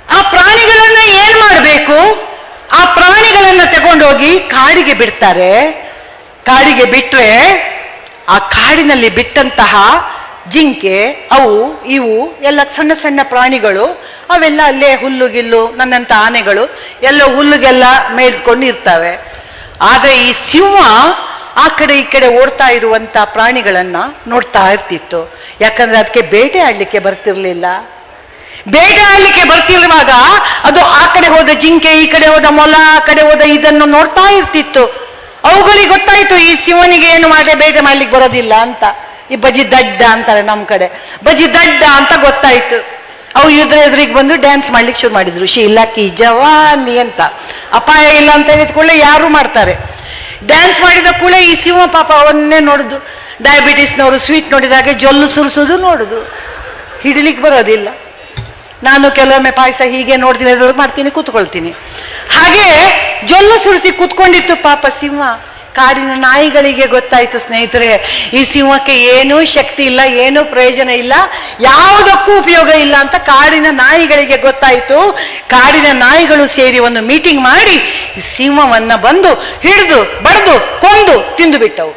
S1: ಆ ಪ್ರಾಣಿಗಳನ್ನ ಏನ್ ಮಾಡಬೇಕು? ಆ ಪ್ರಾಣಿಗಳನ್ನ ತಗೊಂಡೋಗಿ ಕಾಡಿಗೆ ಬಿಡ್ತಾರೆ. ಕಾಡಿಗೆ ಬಿಟ್ರೆ ಆ ಕಾಡಿನಲ್ಲಿ ಬಿಟ್ಟಂತಹ ಜಿಂಕೆ, ಅವು, ಇವು, ಎಲ್ಲ ಸಣ್ಣ ಸಣ್ಣ ಪ್ರಾಣಿಗಳು, ಅವೆಲ್ಲ ಅಲ್ಲೇ ಹುಲ್ಲು ಗಿಲ್ಲು, ನನ್ನಂತ ಆನೆಗಳು, ಎಲ್ಲ ಹುಲ್ಲುಗೆಲ್ಲ ಮೇಲ್ಕೊಂಡು ಇರ್ತವೆ. ಆದರೆ ಈ ಸಿಂಹ ಆ ಕಡೆ ಈ ಕಡೆ ಓಡ್ತಾ ಇರುವಂತ ಪ್ರಾಣಿಗಳನ್ನ ನೋಡ್ತಾ ಇರ್ತಿತ್ತು. ಯಾಕಂದ್ರೆ ಅದಕ್ಕೆ ಬೇಟೆ ಆಡ್ಲಿಕ್ಕೆ ಬರ್ತಿರ್ಲಿಲ್ಲ. ಬೇಟೆ ಆಡ್ಲಿಕ್ಕೆ ಬರ್ತಿರುವಾಗ ಅದು ಆ ಕಡೆ ಹೋದ ಜಿಂಕೆ, ಈ ಕಡೆ ಹೋದ ಮೊಲ, ಆ ಕಡೆ ಹೋದ ಇದನ್ನು ನೋಡ್ತಾ ಇರ್ತಿತ್ತು. ಅವುಗಳಿಗೆ ಗೊತ್ತಾಯ್ತು ಈ ಸಿಂಹನಿಗೆ ಏನು ಮಾಡಿ ಬೇಟೆ ಮಾಡ್ಲಿಕ್ಕೆ ಬರೋದಿಲ್ಲ ಅಂತ. ಈ ಬಜಿ ದಡ್ಡ ಅಂತಾರೆ ನಮ್ಮ ಕಡೆ. ಬಜಿ ದಡ್ಡ ಅಂತ ಗೊತ್ತಾಯ್ತು. ಅವು ಇದ್ರ ಎದುರಿಗೆ ಬಂದು ಡ್ಯಾನ್ಸ್ ಮಾಡ್ಲಿಕ್ಕೆ ಶುರು ಮಾಡಿದ್ರು. ಶೀಲಕ್ಕಿ ಜವಾನಿ ಅಂತ. ಅಪಾಯ ಇಲ್ಲ ಅಂತ ಹೇಳಿದ ಕೂಡಲೇ ಯಾರು ಮಾಡ್ತಾರೆ. ಡ್ಯಾನ್ಸ್ ಮಾಡಿದ ಕೂಡಲೇ ಈ ಸಿಂಹ ಪಾಪ ಅವನ್ನೇ ನೋಡುದು. ಡಯಾಬಿಟಿಸ್ನವರು ಸ್ವೀಟ್ ನೋಡಿದಾಗೆ ಜೊಲ್ಲು ಸುರಿಸೋದು ನೋಡುದು. ಹಿಡಿಲಿಕ್ಕೆ ಬರೋದಿಲ್ಲ. ನಾನು ಕೆಲವೊಮ್ಮೆ ಪಾಯಸ ಹೀಗೆ ನೋಡ್ತೀನಿ ಮಾಡ್ತೀನಿ, ಕೂತ್ಕೊಳ್ತೀನಿ. ಹಾಗೆ ಜೊಲ್ಲು ಸುರಿಸಿ ಕೂತ್ಕೊಂಡಿತ್ತು ಪಾಪ ಸಿಂಹ. ಕಾಡಿನ ನಾಯಿಗಳಿಗೆ ಗೊತ್ತಾಯ್ತು ಸ್ನೇಹಿತರೆ, ಈ ಸಿಂಹಕ್ಕೆ ಏನೂ ಶಕ್ತಿ ಇಲ್ಲ, ಏನೂ ಪ್ರಯೋಜನ ಇಲ್ಲ, ಯಾವುದಕ್ಕೂ ಉಪಯೋಗ ಇಲ್ಲ ಅಂತ ಕಾಡಿನ ನಾಯಿಗಳಿಗೆ ಗೊತ್ತಾಯ್ತು. ಕಾಡಿನ ನಾಯಿಗಳು ಸೇರಿ ಒಂದು ಮೀಟಿಂಗ್ ಮಾಡಿ ಸಿಂಹವನ್ನ ಬಂದು ಹಿಡಿದು, ಬಡ್ದು, ಕೊಂದು ತಿಂದು ಬಿಟ್ಟವು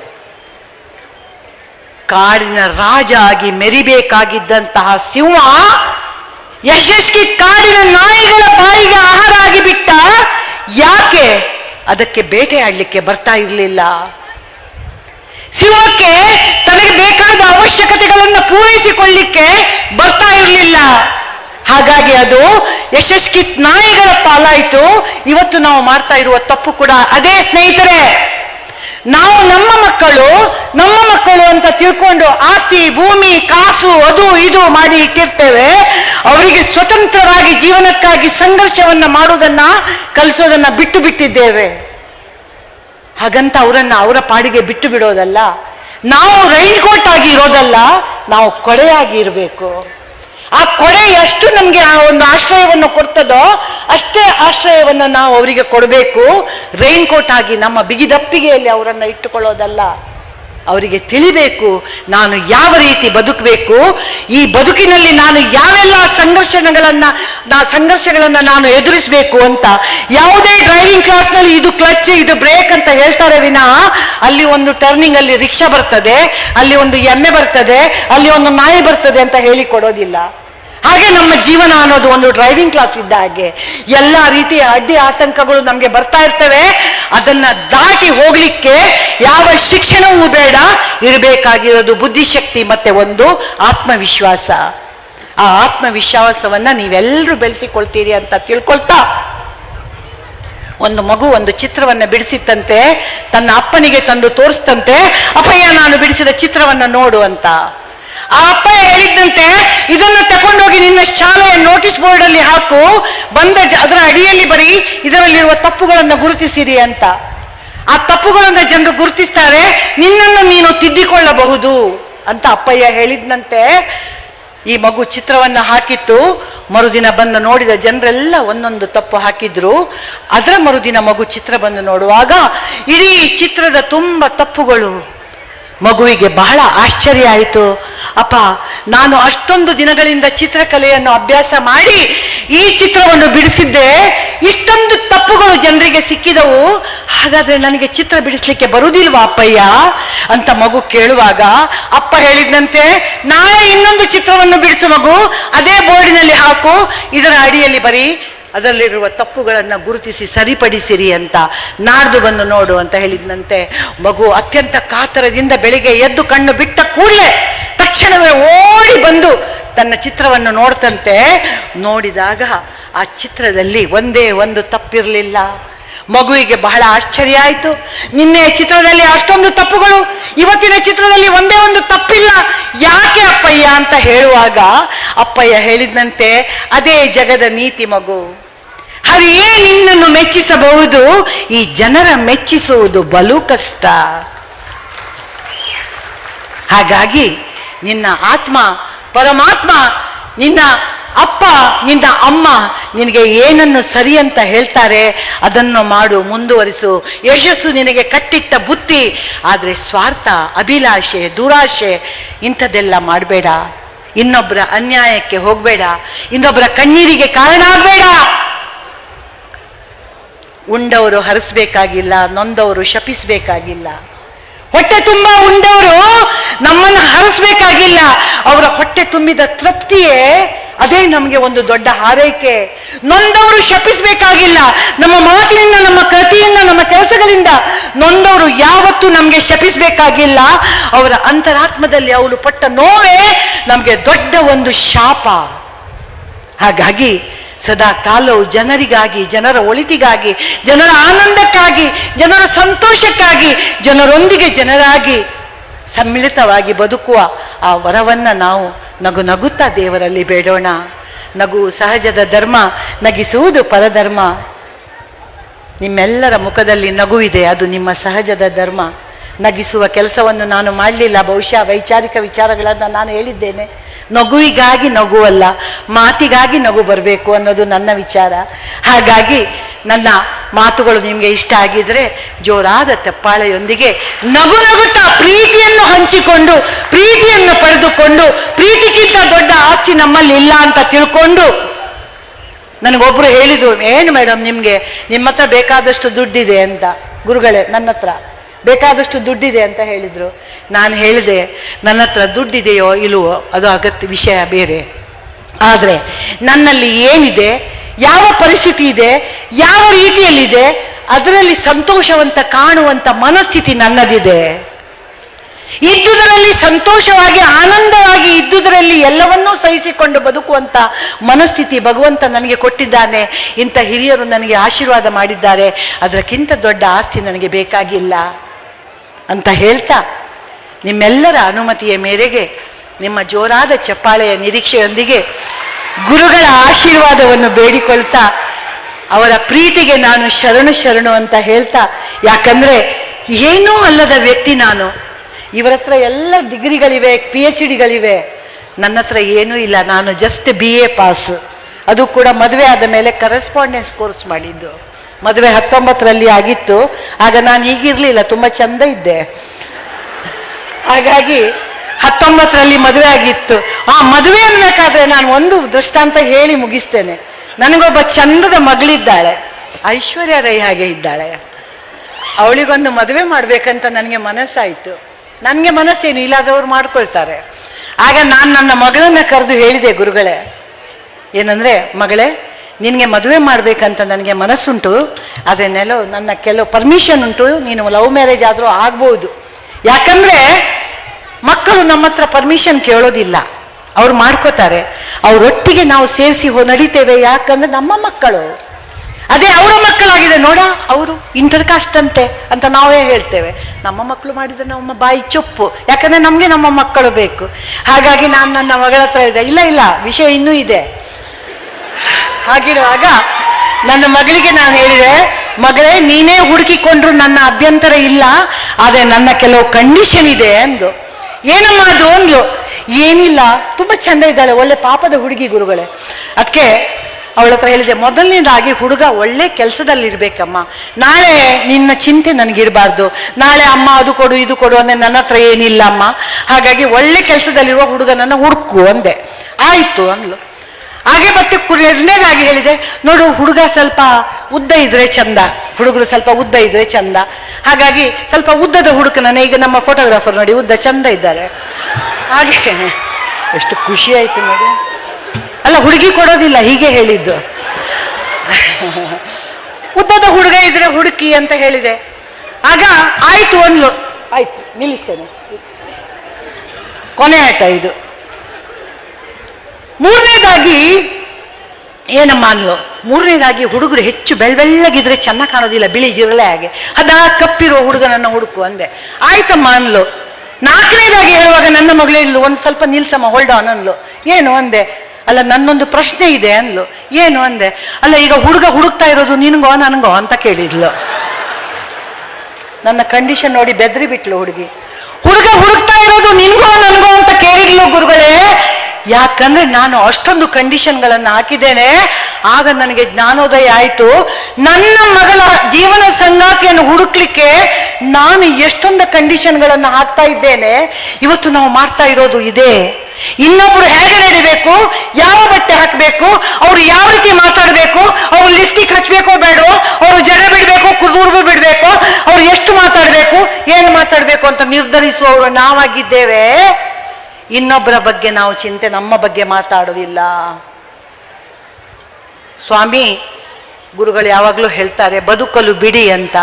S1: ಕಾಡಿನ ರಾಜ ಆಗಿ ಮೆರಿಬೇಕಾಗಿದ್ದಂತಹ ಸಿಂಹ ಯಶಸ್ವಿ ಕಾಡಿನ ನಾಯಿಗಳ ಬಾಯಿಗೆ ಆಹಾರ ಆಗಿ ಬಿಟ್ಟ. ಯಾಕೆ? ಅದಕ್ಕೆ ಬೇಟೆ ಆಡ್ಲಿಕ್ಕೆ ಬರ್ತಾ ಇರಲಿಲ್ಲ. ಶಿವಕ್ಕೆ ತನಗೆ ಬೇಕಾದ ಅವಶ್ಯಕತೆಗಳನ್ನು ಪೂರೈಸಿಕೊಳ್ಳಿಕ್ಕೆ ಬರ್ತಾ ಇರಲಿಲ್ಲ. ಹಾಗಾಗಿ ಅದು ಯಶಸ್ವಿ ನಾಯಿಗಳ ಪಾಲಾಯಿತು. ಇವತ್ತು ನಾವು ಮಾಡ್ತಾ ಇರುವ ತಪ್ಪು ಕೂಡ ಅದೇ ಸ್ನೇಹಿತರೆ. ನಾವು ನಮ್ಮ ಮಕ್ಕಳು ನಮ್ಮ ಮಕ್ಕಳು ಅಂತ ತಿಳ್ಕೊಂಡು ಆಸ್ತಿ, ಭೂಮಿ, ಕಾಸು, ಅದು, ಇದು ಮಾಡಿ ಇಟ್ಟಿರ್ತೇವೆ. ಅವರಿಗೆ ಸ್ವತಂತ್ರವಾಗಿ ಜೀವನಕ್ಕಾಗಿ ಸಂಘರ್ಷವನ್ನ ಮಾಡುವುದನ್ನ ಕಲಿಸೋದನ್ನ ಬಿಟ್ಟು ಬಿಟ್ಟಿದ್ದೇವೆ. ಹಾಗಂತ ಅವರನ್ನ ಅವರ ಪಾಡಿಗೆ ಬಿಟ್ಟು ಬಿಡೋದಲ್ಲ. ನಾವು ರೈನ್ ಕೋಟ್ ಆಗಿ ಇರೋದಲ್ಲ, ನಾವು ಕೊಳೆಯಾಗಿ ಇರಬೇಕು. ಆ ಕೊಡೆ ಎಷ್ಟು ನಮ್ಗೆ ಆ ಒಂದು ಆಶ್ರಯವನ್ನು ಕೊಡ್ತದೋ ಅಷ್ಟೇ ಆಶ್ರಯವನ್ನ ನಾವು ಅವರಿಗೆ ಕೊಡಬೇಕು. ರೈನ್ ಕೋಟ್ ಆಗಿ ನಮ್ಮ ಬಿಗಿದಪ್ಪಿಗೆಯಲ್ಲಿ ಅವರನ್ನ ಇಟ್ಟುಕೊಳ್ಳೋದಲ್ಲ. ಅವರಿಗೆ ತಿಳಿಬೇಕು, ನಾನು ಯಾವ ರೀತಿ ಬದುಕಬೇಕು, ಈ ಬದುಕಿನಲ್ಲಿ ನಾನು ಯಾವೆಲ್ಲ ಸಂಘರ್ಷಣೆಗಳನ್ನು, ನಾ ಸಂಘರ್ಷಗಳನ್ನು ನಾನು ಎದುರಿಸಬೇಕು ಅಂತ, ಯಾವುದೇ ಡ್ರೈವಿಂಗ್ ಕ್ಲಾಸ್ನಲ್ಲಿ ಇದು ಕ್ಲಚ್ ಇದು ಬ್ರೇಕ್ ಅಂತ ಹೇಳ್ತಾರೆ ವಿನ, ಅಲ್ಲಿ ಒಂದು ಟರ್ನಿಂಗ್ ಅಲ್ಲಿ ರಿಕ್ಷಾ ಬರ್ತದೆ, ಅಲ್ಲಿ ಒಂದು ಎಮ್ಮೆ ಬರ್ತದೆ, ಅಲ್ಲಿ ಒಂದು ನಾಯಿ ಬರ್ತದೆ ಅಂತ ಹೇಳಿ ಕೊಡೋದಿಲ್ಲ ಹಾಗೆ ನಮ್ಮ ಜೀವನ ಅನ್ನೋದು ಒಂದು ಡ್ರೈವಿಂಗ್ ಕ್ಲಾಸ್ ಇದ್ದ ಹಾಗೆ. ಎಲ್ಲ ರೀತಿಯ ಅಡ್ಡಿ ಆತಂಕಗಳು ನಮಗೆ ಬರ್ತಾ ಇರ್ತವೆ. ಅದನ್ನ ದಾಟಿ ಹೋಗ್ಲಿಕ್ಕೆ ಯಾವ ಶಿಕ್ಷಣವೂ ಬೇಡ. ಇರಬೇಕಾಗಿರೋದು ಬುದ್ಧಿಶಕ್ತಿ ಮತ್ತೆ ಒಂದು ಆತ್ಮವಿಶ್ವಾಸ. ಆ ಆತ್ಮವಿಶ್ವಾಸವನ್ನ ನೀವೆಲ್ಲರೂ ಬೆಳೆಸಿಕೊಳ್ತೀರಿ ಅಂತ ತಿಳ್ಕೊಳ್ತಾ ಒಂದು ಮಗು ಒಂದು ಚಿತ್ರವನ್ನ ಬಿಡಿಸಿತ್ತಂತೆ, ತನ್ನ ಅಪ್ಪನಿಗೆ ತಂದು ತೋರಿಸ್ತಂತೆ ಅಪ್ಪಯ್ಯ ನಾನು ಬಿಡಿಸಿದ ಚಿತ್ರವನ್ನ ನೋಡು ಅಂತ. ಆ ಅಪ್ಪ ಹೇಳಿದ್ದಂತೆ ಇದನ್ನ ತಕೊಂಡೋಗಿ ನಿನ್ನ ಶಾಲೆಯ ನೋಟಿಸ್ ಬೋರ್ಡ್ ಅಲ್ಲಿ ಹಾಕು. ಬಂದ ಅದರ ಅಡಿಯಲ್ಲಿ ಬರೀ ಇದರಲ್ಲಿರುವ ತಪ್ಪುಗಳನ್ನು ಗುರುತಿಸಿರಿ ಅಂತ. ಆ ತಪ್ಪುಗಳನ್ನ ಜನರು ಗುರುತಿಸ್ತಾರೆ, ನಿನ್ನನ್ನು ನೀನು ತಿದ್ದಿಕೊಳ್ಳಬಹುದು ಅಂತ ಅಪ್ಪಯ್ಯ ಹೇಳಿದ್ನಂತೆ. ಈ ಮಗು ಚಿತ್ರವನ್ನ ಹಾಕಿತ್ತು. ಮರುದಿನ ಬಂದು ನೋಡಿದ ಜನರೆಲ್ಲ ಒಂದೊಂದು ತಪ್ಪು ಹಾಕಿದ್ರು. ಅದರ ಮರುದಿನ ಮಗು ಚಿತ್ರ ಬಂದು ನೋಡುವಾಗ ಇಡೀ ಚಿತ್ರದ ತುಂಬ ತಪ್ಪುಗಳು ಮಗುವಿಗೆ ಬಹಳ ಆಶ್ಚರ್ಯ ಆಯಿತು. ಅಪ್ಪ, ನಾನು ಅಷ್ಟೊಂದು ದಿನಗಳಿಂದ ಚಿತ್ರಕಲೆಯನ್ನು ಅಭ್ಯಾಸ ಮಾಡಿ ಈ ಚಿತ್ರವನ್ನು ಬಿಡಿಸಿದ್ದೆ. ಇಷ್ಟೊಂದು ತಪ್ಪುಗಳು ಜನರಿಗೆ ಸಿಕ್ಕಿದವು. ಹಾಗಾದ್ರೆ ನನಗೆ ಚಿತ್ರ ಬಿಡಿಸ್ಲಿಕ್ಕೆ ಬರುವುದಿಲ್ವಾ ಅಪ್ಪಯ್ಯ? ಅಂತ ಮಗು ಕೇಳುವಾಗ, ಅಪ್ಪ ಹೇಳಿದಂತೆ ನಾಳೆ ಇನ್ನೊಂದು ಚಿತ್ರವನ್ನು ಬಿಡಿಸು ಮಗು. ಅದೇ ಬೋರ್ಡಿನಲ್ಲಿ ಹಾಕು. ಇದರ ಅಡಿಯಲ್ಲಿ ಬರೀ ಅದರಲ್ಲಿರುವ ತಪ್ಪುಗಳನ್ನು ಗುರುತಿಸಿ ಸರಿಪಡಿಸಿರಿ ಅಂತ ನಾರ್ದು ಬಂದು ನೋಡು ಅಂತ ಹೇಳಿದಂತೆ ಮಗು ಅತ್ಯಂತ ಕಾತರದಿಂದ ಬೆಳಿಗ್ಗೆ ಎದ್ದು ಕಣ್ಣು ಬಿಟ್ಟ ಕೂಡಲೇ ತಕ್ಷಣವೇ ಓಡಿ ಬಂದು ತನ್ನ ಚಿತ್ರವನ್ನು ನೋಡ್ತಂತೆ. ನೋಡಿದಾಗ ಆ ಚಿತ್ರದಲ್ಲಿ ಒಂದೇ ಒಂದು ತಪ್ಪಿರಲಿಲ್ಲ. ಮಗುವಿಗೆ ಬಹಳ ಆಶ್ಚರ್ಯ ಆಯಿತು. ನಿನ್ನೆ ಚಿತ್ರದಲ್ಲಿ ಅಷ್ಟೊಂದು ತಪ್ಪುಗಳು, ಇವತ್ತಿನ ಚಿತ್ರದಲ್ಲಿ ಒಂದೇ ಒಂದು ತಪ್ಪಿಲ್ಲ. ಯಾಕೆ ಅಪ್ಪಯ್ಯ ಅಂತ ಹೇಳುವಾಗ ಅಪ್ಪಯ್ಯ ಹೇಳಿದಂತೆ ಅದೇ ಜಗದ ನೀತಿ ಮಗು. ಹರಿಯೇ ನಿನ್ನನ್ನು ಮೆಚ್ಚಿಸಬಹುದು, ಈ ಜನರ ಮೆಚ್ಚಿಸುವುದು ಬಲು ಕಷ್ಟ. ಹಾಗಾಗಿ ನಿನ್ನ ಆತ್ಮ, ಪರಮಾತ್ಮ ನಿನ್ನ ಅಪ್ಪ, ನಿನ್ನ ಅಮ್ಮ ನಿನಗೆ ಏನನ್ನು ಸರಿ ಅಂತ ಹೇಳ್ತಾರೆ, ಅದನ್ನು ಮಾಡು, ಮುಂದುವರಿಸು. ಯಶಸ್ಸು ನಿನಗೆ ಕಟ್ಟಿಟ್ಟ ಬುತ್ತಿ ಆದರೆ ಸ್ವಾರ್ಥ, ಅಭಿಲಾಷೆ, ದುರಾಶೆ, ಇಂಥದ್ದೆಲ್ಲ ಮಾಡಬೇಡ. ಇನ್ನೊಬ್ಬರ ಅನ್ಯಾಯಕ್ಕೆ ಹೋಗಬೇಡ. ಇನ್ನೊಬ್ಬರ ಕಣ್ಣೀರಿಗೆ ಕಾರಣ ಆಗಬೇಡ. ಉಂಡವರು ಹರಿಸ್ಬೇಕಾಗಿಲ್ಲ, ನೊಂದವರು ಶಪಿಸಬೇಕಾಗಿಲ್ಲ. ಹೊಟ್ಟೆ ತುಂಬ ಉಂಡವರು ನಮ್ಮನ್ನು ಹರಿಸ್ಬೇಕಾಗಿಲ್ಲ. ಅವರ ಹೊಟ್ಟೆ ತುಂಬಿದ ತೃಪ್ತಿಯೇ ಅದೇ ನಮಗೆ ಒಂದು ದೊಡ್ಡ ಹಾರೈಕೆ. ನೊಂದವರು ಶಪಿಸಬೇಕಾಗಿಲ್ಲ. ನಮ್ಮ ಮಾತಿನಿಂದ, ನಮ್ಮ ಕೃತಿಯಿಂದ, ನಮ್ಮ ಕೆಲಸಗಳಿಂದ ನೊಂದವರು ಯಾವತ್ತೂ ನಮಗೆ ಶಪಿಸಬೇಕಾಗಿಲ್ಲ. ಅವರ ಅಂತರಾತ್ಮದಲ್ಲಿ ಅವಳು ಪಟ್ಟ ನೋವೇ ನಮಗೆ ದೊಡ್ಡ ಒಂದು ಶಾಪ. ಹಾಗಾಗಿ ಸದಾ ಕಾಲವು ಜನರಿಗಾಗಿ, ಜನರ ಒಳಿತಿಗಾಗಿ, ಜನರ ಆನಂದಕ್ಕಾಗಿ, ಜನರ ಸಂತೋಷಕ್ಕಾಗಿ, ಜನರೊಂದಿಗೆ ಜನರಾಗಿ ಸಮ್ಮಿಳಿತವಾಗಿ ಬದುಕುವ ಆ ವರವನ್ನು ನಾವು ನಗು ನಗುತ್ತಾ ದೇವರಲ್ಲಿ ಬೇಡೋಣ. ನಗು ಸಹಜದ ಧರ್ಮ, ನಗಿಸುವುದು ಪರಧರ್ಮ. ನಿಮ್ಮೆಲ್ಲರ ಮುಖದಲ್ಲಿ ನಗುವಿದೆ ಅದು ನಿಮ್ಮ ಸಹಜದ ಧರ್ಮ. ನಗಿಸುವ ಕೆಲಸವನ್ನು ನಾನು ಮಾಡಲಿಲ್ಲ, ಬಹುಶಃ ವೈಚಾರಿಕ ವಿಚಾರಗಳನ್ನು ನಾನು ಹೇಳಿದ್ದೇನೆ. ನಗುವಿಗಾಗಿ ನಗುವಲ್ಲ, ಮಾತಿಗಾಗಿ ನಗು ಬರಬೇಕು ಅನ್ನೋದು ನನ್ನ ವಿಚಾರ. ಹಾಗಾಗಿ ನನ್ನ ಮಾತುಗಳು ನಿಮಗೆ ಇಷ್ಟ ಆಗಿದ್ರೆ ಜೋರಾದ ತೆಪ್ಪಾಳೆಯೊಂದಿಗೆ ನಗು ನಗುತ್ತಾ ಪ್ರೀತಿಯನ್ನು ಹಂಚಿಕೊಂಡು, ಪ್ರೀತಿಯನ್ನು ಪಡೆದುಕೊಂಡು, ಪ್ರೀತಿಗಿಂತ ದೊಡ್ಡ ಆಸ್ತಿ ನಮ್ಮಲ್ಲಿ ಇಲ್ಲ ಅಂತ ತಿಳ್ಕೊಂಡು ನನಗೊಬ್ರು ಹೇಳಿದ್ರು, ಏನು ಮೇಡಮ್ ನಿಮಗೆ? ನಿಮ್ಮ ಹತ್ರ ಬೇಕಾದಷ್ಟು ದುಡ್ಡಿದೆ ಅಂತ. ಗುರುಗಳೇ, ನನ್ನ ಹತ್ರ ಬೇಕಾದಷ್ಟು ದುಡ್ಡಿದೆ ಅಂತ ಹೇಳಿದ್ರು. ನಾನು ಹೇಳಿದೆ, ನನ್ನ ಹತ್ರ ದುಡ್ಡಿದೆಯೋ ಇಲ್ವೋ, ಅದು ಅಗತ್ಯ ವಿಷಯ ಬೇರೆ. ಆದರೆ ನನ್ನಲ್ಲಿ ಏನಿದೆ? ಯಾವ ಪರಿಸ್ಥಿತಿ ಇದೆ, ಯಾವ ರೀತಿಯಲ್ಲಿದೆ, ಅದರಲ್ಲಿ ಸಂತೋಷವಂತ ಕಾಣುವಂತ ಮನಸ್ಥಿತಿ ನನ್ನದಿದೆ. ಇದ್ದುದರಲ್ಲಿ ಸಂತೋಷವಾಗಿ, ಆನಂದವಾಗಿ ಇದ್ದುದರಲ್ಲಿ ಎಲ್ಲವನ್ನೂ ಸಹಿಸಿಕೊಂಡು ಬದುಕುವಂತ ಮನಸ್ಥಿತಿ ಭಗವಂತ ನನಗೆ ಕೊಟ್ಟಿದ್ದಾನೆ ಇಂಥ ಹಿರಿಯರು ನನಗೆ ಆಶೀರ್ವಾದ ಮಾಡಿದ್ದಾರೆ. ಅದಕ್ಕಿಂತ ದೊಡ್ಡ ಆಸ್ತಿ ನನಗೆ ಬೇಕಾಗಿಲ್ಲ ಅಂತ ಹೇಳ್ತಾ ನಿಮ್ಮೆಲ್ಲರ ಅನುಮತಿಯ ಮೇರೆಗೆ ನಿಮ್ಮ ಜೋರಾದ ಚಪ್ಪಾಳೆಯ ನಿರೀಕ್ಷೆಯೊಂದಿಗೆ ಗುರುಗಳ ಆಶೀರ್ವಾದವನ್ನು ಬೇಡಿಕೊಳ್ತಾ ಅವರ ಪ್ರೀತಿಗೆ ನಾನು ಶರಣು ಶರಣು ಅಂತ ಹೇಳ್ತಾ, ಯಾಕಂದ್ರೆ ಏನೂ ಅಲ್ಲದ ವ್ಯಕ್ತಿ ನಾನು. ಇವರ ಹತ್ರ ಎಲ್ಲ ಡಿಗ್ರಿಗಳಿವೆ ಪಿ ಎಚ್ ಡಿಗಳಿವೆ ನನ್ನ ಹತ್ರ ಏನೂ ಇಲ್ಲ. ನಾನು ಜಸ್ಟ್ ಬಿ ಎ ಪಾಸ್ ಅದು ಕೂಡ ಮದುವೆ ಆದ ಮೇಲೆ ಕರೆಸ್ಪಾಂಡೆನ್ಸ್ ಕೋರ್ಸ್ ಮಾಡಿದ್ದು. ಮದುವೆ ಹತ್ತೊಂಬತ್ತರಲ್ಲಿ ಆಗಿತ್ತು. ಆಗ ನಾನು ಈಗಿರಲಿಲ್ಲ. ತುಂಬ ಚಂದ ಇದ್ದೆ. ಹಾಗಾಗಿ ಹತ್ತೊಂಬತ್ತರಲ್ಲಿ ಮದುವೆ ಆಗಿತ್ತು. ಆ ಮದುವೆ ಅನ್ಬೇಕಾದ್ರೆ ನಾನು ಒಂದು ದೃಷ್ಟಾಂತ ಹೇಳಿ ಮುಗಿಸ್ತೇನೆ. ನನಗೊಬ್ಬ ಚಂದದ ಮಗಳಿದ್ದಾಳೆ. ಐಶ್ವರ್ಯ ರೈ ಹಾಗೆ ಇದ್ದಾಳೆ. ಅವಳಿಗೊಂದು ಮದುವೆ ಮಾಡ್ಬೇಕಂತ ನನಗೆ ಮನಸ್ಸಾಯ್ತು. ನನಗೆ ಮನಸ್ಸೇನು ಇಲ್ಲದವ್ರು ಮಾಡ್ಕೊಳ್ತಾರೆ. ಆಗ ನಾನು ನನ್ನ ಮಗಳನ್ನ ಕರೆದು ಹೇಳಿದೆ, ಗುರುಗಳೇ. ಏನಂದ್ರೆ, ಮಗಳೇ, ನಿನಗೆ ಮದುವೆ ಮಾಡಬೇಕಂತ ನನಗೆ ಮನಸ್ಸುಂಟು. ಅದನ್ನೆಲ್ಲೋ ನನ್ನ ಕೆಲವು ಪರ್ಮಿಷನ್ ಉಂಟು. ನೀನು ಲವ್ ಮ್ಯಾರೇಜ್ ಆದರೂ ಆಗ್ಬೋದು. ಯಾಕಂದ್ರೆ ಮಕ್ಕಳು ನಮ್ಮ ಹತ್ರ ಪರ್ಮಿಷನ್ ಕೇಳೋದಿಲ್ಲ. ಅವ್ರು ಮಾಡ್ಕೋತಾರೆ. ಅವರೊಟ್ಟಿಗೆ ನಾವು ಸೇರಿಸಿ ಹೋ, ನಡಿತೇವೆ. ಯಾಕಂದ್ರೆ ನಮ್ಮ ಮಕ್ಕಳು. ಅದೇ ಅವರ ಮಕ್ಕಳಾಗಿದೆ. ನೋಡ, ಅವರು ಇಂಟರ್ ಕಾಸ್ಟ್ ಅಂತೆ ಅಂತ ನಾವೇ ಹೇಳ್ತೇವೆ. ನಮ್ಮ ಮಕ್ಕಳು ಮಾಡಿದ್ರೆ ನಮ್ಮ ಬಾಯಿ ಚುಪ್ಪು. ಯಾಕಂದ್ರೆ ನಮಗೆ ನಮ್ಮ ಮಕ್ಕಳು ಬೇಕು. ಹಾಗಾಗಿ ನಾನು ನನ್ನ ಮಗಳ ಹತ್ರ ಇದೆ ಇಲ್ಲ ಇಲ್ಲ, ವಿಷಯ ಇನ್ನೂ ಇದೆ. ಹಾಗಿರುವಾಗ ನನ್ನ ಮಗಳಿಗೆ ನಾನು ಹೇಳಿದೆ, ಮಗಳೇ, ನೀನೇ ಹುಡುಕಿಕೊಂಡ್ರು ನನ್ನ ಅಭ್ಯಂತರ ಇಲ್ಲ. ಆದರೆ ನನ್ನ ಕೆಲವು ಕಂಡೀಷನ್ ಇದೆ ಅಂದು. ಏನಮ್ಮ ಅದು ಅಂದ್ಲು. ಏನಿಲ್ಲ, ತುಂಬಾ ಚಂದ ಇದ್ದಾಳೆ, ಒಳ್ಳೆ ಪಾಪದ ಹುಡುಗಿ ಗುರುಗಳೇ. ಅದಕ್ಕೆ ಅವಳ ಹತ್ರ ಹೇಳಿದೆ, ಮೊದಲನೇದಾಗಿ ಹುಡುಗ ಒಳ್ಳೆ ಕೆಲಸದಲ್ಲಿ ಇರ್ಬೇಕಮ್ಮ ನಾಳೆ ನಿನ್ನ ಚಿಂತೆ ನನಗಿರಬಾರ್ದು. ನಾಳೆ ಅಮ್ಮ ಅದು ಕೊಡು, ಇದು ಕೊಡು ಅಂದ್ರೆ ನನ್ನ ಹತ್ರ ಏನಿಲ್ಲ ಅಮ್ಮ ಹಾಗಾಗಿ ಒಳ್ಳೆ ಕೆಲಸದಲ್ಲಿರುವ ಹುಡುಗನನ್ನ ಹುಡುಕು ಅಂದೆ. ಆಯ್ತು ಅಂದ್ಲು. ಹಾಗೆ ಮತ್ತೆ ಎರಡನೇದಾಗಿ ಹೇಳಿದೆ ನೋಡು ಹುಡುಗ ಸ್ವಲ್ಪ ಉದ್ದ ಇದ್ರೆ ಚಂದ. ಹುಡುಗರು ಸ್ವಲ್ಪ ಉದ್ದ ಇದ್ರೆ ಚಂದ. ಹಾಗಾಗಿ ಸ್ವಲ್ಪ ಉದ್ದದ ಹುಡುಕನ ಈಗ ನಮ್ಮ ಫೋಟೋಗ್ರಾಫರ್ ನೋಡಿ ಉದ್ದ ಚಂದ ಇದ್ದಾರೆ. ಹಾಗೆ. ಎಷ್ಟು ಖುಷಿ ಆಯ್ತು ನೋಡಿ. ಅಲ್ಲ ಹುಡುಗಿ ಕೊಡೋದಿಲ್ಲ ಹೀಗೆ ಹೇಳಿದ್ದು. ಉದ್ದದ ಹುಡುಗ ಇದ್ರೆ ಹುಡುಕಿ ಅಂತ ಹೇಳಿದೆ. ಆಗ ಆಯ್ತು ಒಂದು ಆಯ್ತು ನಿಲ್ಲಿಸ್ತೇನೆ. ಕೊನೆ ಆಟ ಇದು. ಮೂರನೇದಾಗಿ, ಏನಮ್ಮ ಅಂದ್ಲು? ಮೂರನೇದಾಗಿ ಹುಡುಗರು ಹೆಚ್ಚು ಬೆಳ್ಬೆಳ್ಳಗಿದ್ರೆ ಚೆನ್ನಾಗಿ ಕಾಣೋದಿಲ್ಲ, ಬಿಳಿ ಜಿರಳೆ ಹಾಗೆ. ಅದ ಕಪ್ಪಿರೋ ಹುಡುಗನನ್ನ ಹುಡುಕು ಅಂದೆ. ಆಯ್ತಮ್ಮ ಅನ್ಲು ನಾಲ್ಕನೇದಾಗಿ ಹೇಳುವಾಗ ನನ್ನ ಮಗಳೇ ಇಲ್ಲು, ಒಂದು ಸ್ವಲ್ಪ ನಿಲ್ಸಮ್ಮ ಹೋಲ್ಡ್ ಆನ್ ಏನು ಅಂದೆ? ಅಲ್ಲ, ನನ್ನೊಂದು ಪ್ರಶ್ನೆ ಇದೆ ಅನ್ಲು ಏನು ಅಂದೆ? ಅಲ್ಲ, ಈಗ ಹುಡುಗ ಹುಡುಕ್ತಾ ಇರೋದು ನಿನ್ಗೋ, ನನಗೋ ಅಂತ ಕೇಳಿದ್ಲು. ನನ್ನ ಕಂಡೀಷನ್ ನೋಡಿ ಬೆದ್ರಿ ಬಿಟ್ಲು ಹುಡುಗಿ. ಹುಡುಗ ಹುಡುಕ್ತಾ ಇರೋದು ನಿನ್ಗೋ, ನನ್ಗೋ ಅಂತ ಯಾಕಂದ್ರೆ ನಾನು ಅಷ್ಟೊಂದು ಕಂಡೀಷನ್ಗಳನ್ನು ಹಾಕಿದ್ದೇನೆ. ಆಗ ನನಗೆ ಜ್ಞಾನೋದಯ ಆಯಿತು. ನನ್ನ ಮಗಳ ಜೀವನ ಸಂಗಾತಿಯನ್ನು ಹುಡುಕ್ಲಿಕ್ಕೆ ನಾನು ಎಷ್ಟೊಂದು ಕಂಡೀಷನ್ಗಳನ್ನು ಹಾಕ್ತಾ ಇದ್ದೇನೆ. ಇವತ್ತು ನಾವು ಮಾಡ್ತಾ ಇರೋದು ಇದೆ. ಇನ್ನೊಬ್ರು ಹೇಗೆ ನಡಿಬೇಕು? ಯಾವ ಬಟ್ಟೆ ಹಾಕಬೇಕು? ಅವ್ರು ಯಾವ ರೀತಿ ಮಾತಾಡಬೇಕು? ಅವ್ರು ಲಿಫ್ಟಿಗೆ ಹಚ್ಬೇಕೋ ಬೇಡವೋ? ಅವ್ರು ಜಡೆ ಬಿಡಬೇಕು ಕುದೂರ್ಬು ಬಿಡಬೇಕು? ಅವ್ರು ಎಷ್ಟು ಮಾತಾಡಬೇಕು? ಏನು ಮಾತಾಡಬೇಕು ಅಂತ ನಿರ್ಧರಿಸುವವರು ನಾವಾಗಿದ್ದೇವೆ. ಇನ್ನೊಬ್ಬರ ಬಗ್ಗೆ ನಾವು ಚಿಂತೆ, ನಮ್ಮ ಬಗ್ಗೆ ಮಾತಾಡೋದಿಲ್ಲ ಸ್ವಾಮಿ, ಗುರುಗಳು ಯಾವಾಗಲೂ ಹೇಳ್ತಾರೆ, ಬದುಕಲು ಬಿಡಿ ಅಂತ.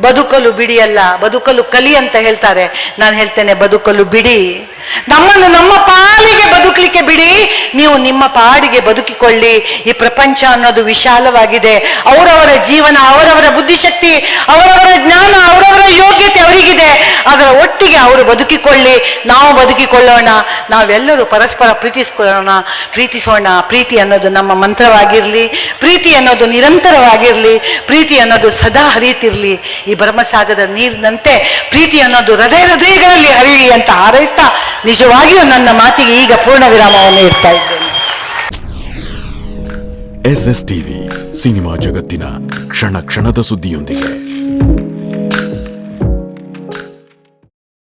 S1: ಬದುಕಲು ಬಿಡಿಯಲ್ಲ ಬದುಕಲು ಕಲಿ ಅಂತ ಹೇಳ್ತಾರೆ. ನಾನು ಹೇಳ್ತೇನೆ, ಬದುಕಲು ಬಿಡಿ. ನಮ್ಮನ್ನು ನಮ್ಮ ಪಾಲಿಗೆ ಬದುಕಲಿಕ್ಕೆ ಬಿಡಿ. ನೀವು ನಿಮ್ಮ ಪಾಡಿಗೆ ಬದುಕಿಕೊಳ್ಳಿ. ಈ ಪ್ರಪಂಚ ಅನ್ನೋದು ವಿಶಾಲವಾಗಿದೆ. ಅವರವರ ಜೀವನ, ಅವರವರ ಬುದ್ಧಿಶಕ್ತಿ, ಅವರವರ ಜ್ಞಾನ, ಅವರವರ ಯೋಗ್ಯತೆ ಅವರಿಗಿದೆ. ಅದರ ಒಟ್ಟಿಗೆ ಅವರು ಬದುಕಿಕೊಳ್ಳಿ. ನಾವು ಬದುಕಿಕೊಳ್ಳೋಣ. ನಾವೆಲ್ಲರೂ ಪರಸ್ಪರ ಪ್ರೀತಿಸ್ಕೊಳ್ಳೋಣ. ಪ್ರೀತಿಸೋಣ. ಪ್ರೀತಿ ಅನ್ನೋದು ನಮ್ಮ ಮಂತ್ರವಾಗಿರಲಿ. ಪ್ರೀತಿ ಅನ್ನೋದು ನಿರಂತರವಾಗಿರಲಿ. ಪ್ರೀತಿ ಅನ್ನೋದು ಸದಾ ಹರಿಯುತ್ತಿರಲಿ. ಈ ಭರಮಸಾಗದ ನೀರಿನಂತೆ ಪ್ರೀತಿ ಅನ್ನೋದು ಹೃದಯ ಹೃದಯಗಳಲ್ಲಿ ಹರಿಯಲಿ ಅಂತ ಹಾರೈಸ್ತಾ ನಿಜವಾಗಿಯೂ ನನ್ನ ಮಾತಿಗೆ ಈಗ ಪೂರ್ಣ ವಿರಾಮವನ್ನು ಇರ್ತಾ ಇದ್ದೇನೆ.
S2: ಎಸ್ ಎಸ್ ಟಿವಿ ಸಿನಿಮಾ ಜಗತ್ತಿನ ಕ್ಷಣ ಕ್ಷಣದ ಸುದ್ದಿಯೊಂದಿಗೆ.